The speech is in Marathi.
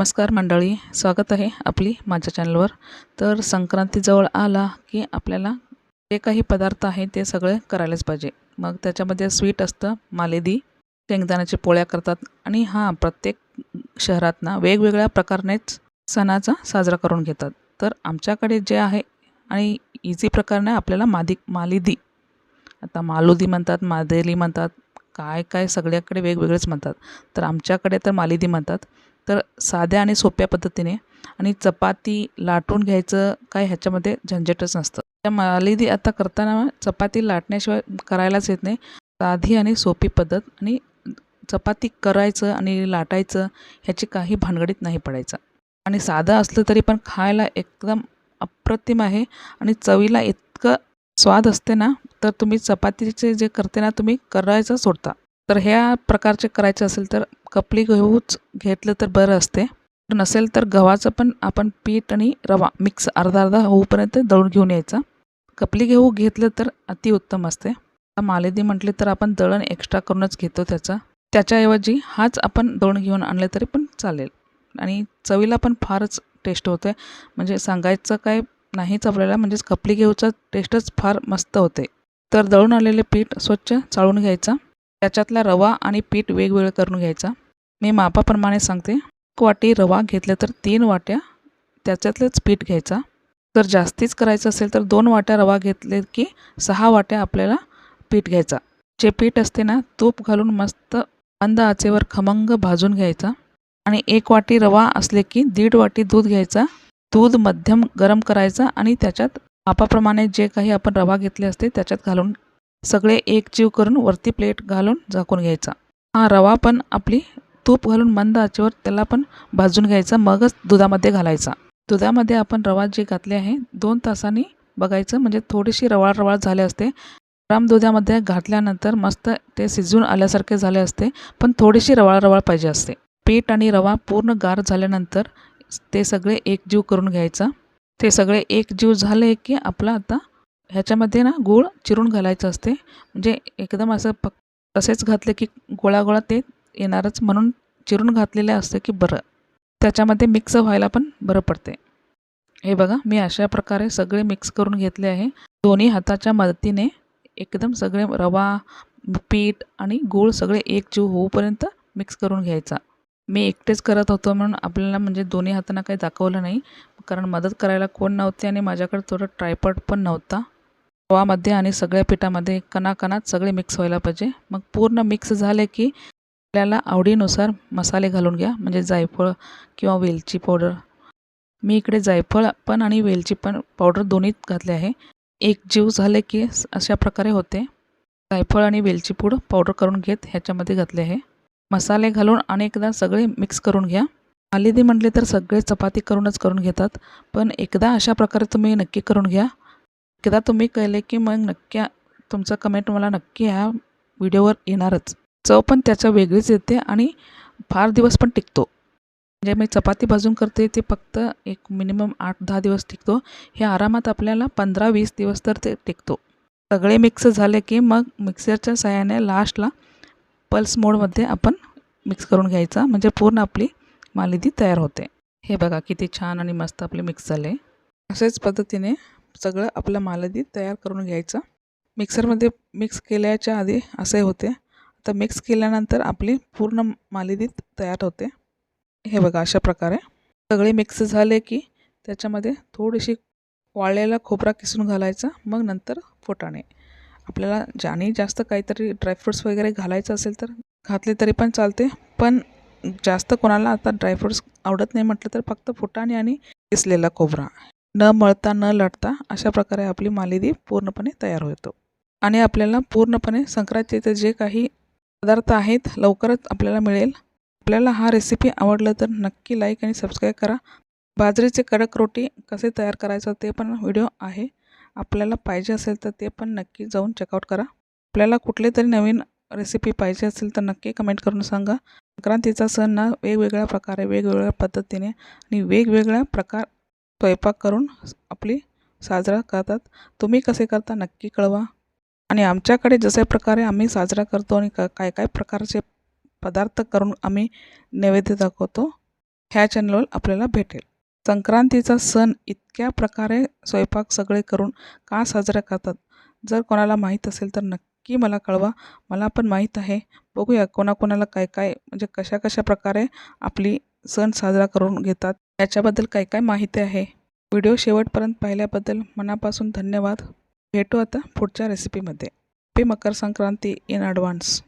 नमस्कार मंडळी स्वागत आहे आपली माझ्या चॅनलवर. तर संक्रांतीजवळ आला की आपल्याला जे काही पदार्थ आहे ते सगळे करायलाच पाहिजे. मग त्याच्यामध्ये स्वीट असतं मालेदी शेंगदाण्याच्या पोळ्या करतात आणि हां प्रत्येक शहरात ना वेगवेगळ्या प्रकारनेच सणाचा साजरा करून घेतात. तर आमच्याकडे जे आहे आणि इझी प्रकारने आपल्याला मादी मालिदी आता मालुदी म्हणतात मादेली म्हणतात काय काय सगळ्याकडे वेगवेगळेच म्हणतात. तर आमच्याकडे तर मालिदी म्हणतात. तर साध्या आणि सोप्या पद्धतीने आणि चपाती लाटून घ्यायचं काय ह्याच्यामध्ये झंझटच नसतं. त्या मालिदी आता करताना चपाती लाटण्याशिवाय करायलाच येत नाही. साधी आणि सोपी पद्धत आणि चपाती करायचं आणि लाटायचं ह्याची काही भानगडीत नाही पडायचं. आणि साधं असलं तरी पण खायला एकदम अप्रतिम आहे आणि चवीला इतकं स्वाद असते ना तर तुम्ही चपातीचे जे करते ना तुम्ही करायचं सोडता. तर ह्या प्रकारचे करायचे असेल तर कपली गहूच घेतलं तर बरं असते. नसेल तर गव्हाचं पण आपण पीठ आणि रवा मिक्स अर्धा अर्धा होऊपर्यंत दळून घेऊन यायचा. कपली गहू घेतलं तर अतिउत्तम असते. मालेदी म्हटले तर आपण दळण एक्स्ट्रा करूनच घेतो त्याचा. त्याच्याऐवजी हाच आपण दळून घेऊन आणले तरी पण चालेल. आणि चवीला पण फारच टेस्ट होते. म्हणजे सांगायचं काय नाहीच आपल्याला म्हणजेच कपली घेऊचा टेस्टच फार मस्त होते. तर दळून आलेले पीठ स्वच्छ चाळून घ्यायचा. त्याच्यातला रवा आणि पीठ वेगवेगळं करून घ्यायचा. मी मापाप्रमाणे सांगते. एक वाटी रवा घेतलं तर तीन वाट्या त्याच्यातलंच पीठ घ्यायचा. जर जास्तीच करायचं असेल तर दोन वाट्या रवा घेतले की सहा वाट्या आपल्याला पीठ घ्यायचा. जे पीठ असते ना तूप घालून मस्त मंद आचेवर खमंग भाजून घ्यायचा. आणि एक वाटी रवा असले की दीड वाटी दूध घ्यायचा. दूध मध्यम गरम करायचा आणि त्याच्यात मापाप्रमाणे जे काही आपण रवा घेतले असते त्याच्यात घालून सगळे एक जीव करून वरती प्लेट घालून झाकून घ्यायचा. हा रवा पण आपली तूप घालून मंद आचेवर त्याला पण भाजून घ्यायचा मगच दुधामध्ये घालायचा. दुधामध्ये आपण रवा जे घातले आहे दोन तासांनी बघायचं. म्हणजे थोडीशी रवाळ रवाळ झाले असते. गरम दुधामध्ये घातल्यानंतर मस्त ते शिजून आल्यासारखे झाले असते पण थोडीशी रवाळ रवाळ पाहिजे असते. पीठ आणि रवा पूर्ण गार झाल्यानंतर ते सगळे एकजीव करून घ्यायचा. ते सगळे एकजीव झाले की आपला आता ह्याच्यामध्ये ना गूळ चिरून घालायचं असते. म्हणजे एकदम असं पक तसेच घातले की गोळा गोळा ते येणारच. म्हणून चिरून घातलेले असते की बरं. त्याच्यामध्ये मिक्स व्हायला पण बरं पडते. हे बघा मी अशा प्रकारे सगळे मिक्स करून घेतले आहे. दोन्ही हाताच्या मदतीने एकदम सगळे रवा पीठ आणि गूळ सगळे एकजीव होऊपर्यंत मिक्स करून घ्यायचा. मी एकटेच करत होतो म्हणून आपल्याला म्हणजे दोन्ही हातांना काही दाखवलं नाही. कारण मदत करायला कोण नव्हते आणि माझ्याकडे थोडं ट्रायपॉड पण नव्हता. रवामध्ये आणि सगळ्या पिठामध्ये कणाकणात सगळे मिक्स व्हायला पाहिजे. मग पूर्ण मिक्स झाले की आपल्याला आवडीनुसार मसाले घालून घ्या. म्हणजे जायफळ किंवा वेलची पावडर मी इकडे जायफळ पण आणि वेलची पण पावडर दोन्हीत घातले आहे. एक जीव झाले की अशा प्रकारे होते. जायफळ आणि वेलची पूड पावडर करून घेत ह्याच्यामध्ये घातले आहे. मसाले घालून अनेकदा सगळे मिक्स करून घ्या. मालिदी म्हटले तर सगळे चपाती करूनच करून घेतात. पण एकदा अशा प्रकारे तुम्ही नक्की करून घ्या. एकदा तुम्ही कळले की मग नक्की तुमचं कमेंट मला नक्की ह्या व्हिडिओवर येणारच. चव पण त्याच्या वेगळीच येते आणि फार दिवस पण टिकतो. म्हणजे मी चपाती भाजून करते ते फक्त एक मिनिमम आठ दहा दिवस टिकतो. हे आरामात आपल्याला पंधरा वीस दिवस तर ते टिकतो. सगळे मिक्स झाले की मग मिक्सरच्या सहाय्याने लास्टला पल्स मोडमध्ये आपण मिक्स करून घ्यायचा. म्हणजे पूर्ण आपली मालिदी तयार होते. हे बघा किती छान आणि मस्त आपले मिक्स झाले. अशाच पद्धतीने सगळं आपलं मालदी तयार करून घ्यायचं. मिक्सरमध्ये मिक्स केल्याच्या आधी असे होते. आता मिक्स केल्यानंतर आपली पूर्ण मालदी तयार होते. हे बघा अशा प्रकारे. सगळे मिक्स झाले की त्याच्यामध्ये थोडीशी वाळलेला खोबरा किसून घालायचा मग नंतर फोटाणे. आपल्याला ज्याने जास्त काहीतरी ड्रायफ्रूट्स वगैरे घालायचं असेल तर घातले तरी पण चालते. पण जास्त कोणाला आता ड्रायफ्रूट्स आवडत नाही म्हटलं तर फक्त फुटाणे आणि किसलेला खोबरा. न मळता न लटता अशा प्रकारे आपली मालिदी पूर्णपणे तयार होतो. आणि आपल्याला पूर्णपणे संक्रांतीचे जे काही पदार्थ आहेत लवकरच आपल्याला मिळेल. आपल्याला हा रेसिपी आवडलं तर नक्की लाईक आणि सबस्क्राईब करा. बाजरीचे कडक रोटी कसे तयार करायचं ते पण व्हिडिओ आहे. आपल्याला पाहिजे असेल तर ते पण नक्की जाऊन चेकआउट करा. आपल्याला कुठले तरी नवीन रेसिपी पाहिजे असेल तर नक्की कमेंट करून सांगा. संक्रांतीचा सण ना वेगवेगळ्या प्रकारे वेगवेगळ्या पद्धतीने आणि वेगवेगळ्या प्रकार स्वयंपाक करून आपली साजरा करतात. तुम्ही कसे करता नक्की कळवा. आणि आमच्याकडे जसे प्रकारे आम्ही साजरा करतो आणि क काय काय प्रकारचे पदार्थ करून आम्ही नैवेद्य दाखवतो ह्या चॅनलवर आपल्याला भेटेल. संक्रांतीचा सण इतक्या प्रकारे स्वयंपाक सगळे करून का साजरा करतात? जर कोणाला माहीत असेल तर नक्की मला कळवा. मला पण माहीत आहे. बघूया कोणाकोणाला काय काय म्हणजे कशा कशा प्रकारे आपली सण साजरा करून घेतात. याच्याबद्दल काय काय माहिती आहे? व्हिडिओ शेवटपर्यंत पाहिल्याबद्दल मनापासून धन्यवाद. भेटू आता पुढच्या रेसिपीमध्ये happy Makar Sankranti in advance